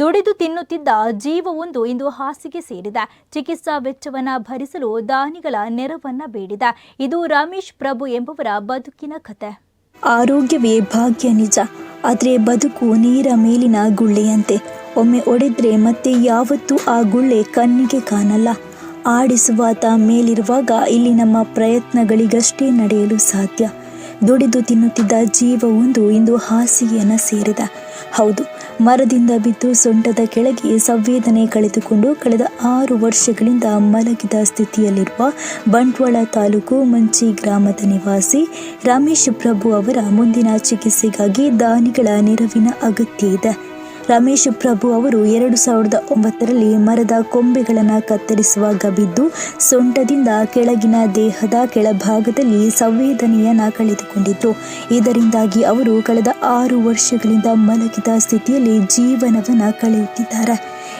ದುಡಿದು ತಿನ್ನುತ್ತಿದ್ದ ಜೀವವೊಂದು ಇಂದು ಹಾಸಿಗೆ ಸೇರಿದ. ಚಿಕಿತ್ಸಾ ವೆಚ್ಚವನ್ನ ಭರಿಸಲು ದಾನಿಗಳ ನೆರವನ್ನ ಬೇಡಿದ. ಇದು ರಮೇಶ್ ಪ್ರಭು ಎಂಬುವರ ಬದುಕಿನ ಕತೆ. ಆರೋಗ್ಯವೇ ಭಾಗ್ಯ ನಿಜ. ಆದರೆ ಬದುಕು ನೀರ ಮೇಲಿನ ಗುಳ್ಳೆಯಂತೆ. ಒಮ್ಮೆ ಒಡೆದ್ರೆ ಮತ್ತೆ ಯಾವತ್ತೂ ಆ ಗುಳ್ಳೆ ಕಣ್ಣಿಗೆ ಕಾಣಲ್ಲ. ಆಡಿಸುವಾತ ಮೇಲಿರುವಾಗ ಇಲ್ಲಿ ನಮ್ಮ ಪ್ರಯತ್ನಗಳಿಗಷ್ಟೇ ನಡೆಯಲು ಸಾಧ್ಯ. ದುಡಿದು ತಿನ್ನುತ್ತಿದ್ದ ಜೀವವೊಂದು ಇಂದು ಹಾಸಿಗೆಯನ್ನು ಸೇರಿದ. ಹೌದು ಮರದಿಂದ ಬಿದ್ದು ಸೊಂಟದ ಕೆಳಗೆ ಸಂವೇದನೆ ಕಳೆದುಕೊಂಡು ಕಳೆದ ಆರು ವರ್ಷಗಳಿಂದ ಮಲಗಿದ ಸ್ಥಿತಿಯಲ್ಲಿರುವ ಬಂಟ್ವಾಳ ತಾಲೂಕು ಮಂಚಿ ಗ್ರಾಮದ ನಿವಾಸಿ ರಮೇಶ್ ಪ್ರಭು ಅವರ ಮುಂದಿನ ಚಿಕಿತ್ಸೆಗಾಗಿ ದಾನಿಗಳ ನೆರವಿನ ಅಗತ್ಯ ಇದೆ. ರಮೇಶ್ ಪ್ರಭು ಅವರು ಎರಡು ಸಾವಿರದ ಒಂಬತ್ತರಲ್ಲಿ ಮರದ ಕೊಂಬೆಗಳನ್ನು ಕತ್ತರಿಸುವಾಗ ಬಿದ್ದು ಸೊಂಟದಿಂದ ಕೆಳಗಿನ ದೇಹದ ಕೆಳಭಾಗದಲ್ಲಿ ಸಂವೇದನೆಯನ್ನು ಕಳೆದುಕೊಂಡಿದ್ರು ಇದರಿಂದಾಗಿ ಅವರು ಕಳೆದ ಆರು ವರ್ಷಗಳಿಂದ ಮಲಗಿದ ಸ್ಥಿತಿಯಲ್ಲಿ ಜೀವನವನ್ನು ಕಳೆಯುತ್ತಿದ್ದಾರೆ.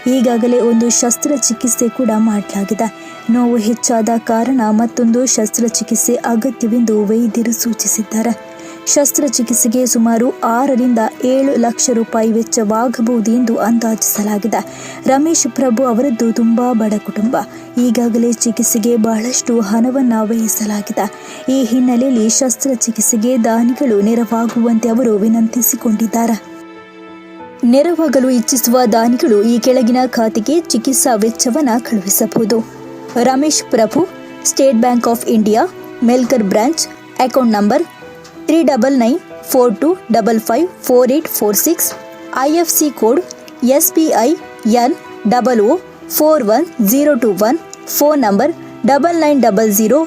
ಈಗಾಗಲೇ ಒಂದು ಶಸ್ತ್ರಚಿಕಿತ್ಸೆ ಕೂಡ ಮಾಡಲಾಗಿದೆ. ನೋವು ಹೆಚ್ಚಾದ ಕಾರಣ ಮತ್ತೊಂದು ಶಸ್ತ್ರಚಿಕಿತ್ಸೆ ಅಗತ್ಯವೆಂದು ವೈದ್ಯರು ಸೂಚಿಸಿದ್ದಾರೆ. ಶಸ್ತ್ರಚಿಕಿತ್ಸೆಗೆ ಸುಮಾರು ಆರರಿಂದ ಏಳು ಲಕ್ಷ ರೂಪಾಯಿ ವೆಚ್ಚವಾಗಬಹುದು ಎಂದು ಅಂದಾಜಿಸಲಾಗಿದೆ. ರಮೇಶ್ ಪ್ರಭು ಅವರದ್ದು ತುಂಬಾ ಬಡ ಕುಟುಂಬ. ಈಗಾಗಲೇ ಚಿಕಿತ್ಸೆಗೆ ಬಹಳಷ್ಟು ಹಣವನ್ನು ವ್ಯಯಿಸಲಾಗಿದೆ. ಈ ಹಿನ್ನೆಲೆಯಲ್ಲಿ ಶಸ್ತ್ರಚಿಕಿತ್ಸೆಗೆ ದಾನಿಗಳು ನೆರವಾಗುವಂತೆ ಅವರು ವಿನಂತಿಸಿಕೊಂಡಿದ್ದಾರೆ. ನೆರವಾಗಲು ಇಚ್ಛಿಸುವ ದಾನಿಗಳು ಈ ಕೆಳಗಿನ ಖಾತೆಗೆ ಚಿಕಿತ್ಸಾ ವೆಚ್ಚವನ್ನು ಕಳುಹಿಸಬಹುದು. Ramesh Prabhu, State Bank of India, Melkar branch, account number three double nine four two double five four eight four six I F C code S B I N double O four one zero two one phone number double nine double zero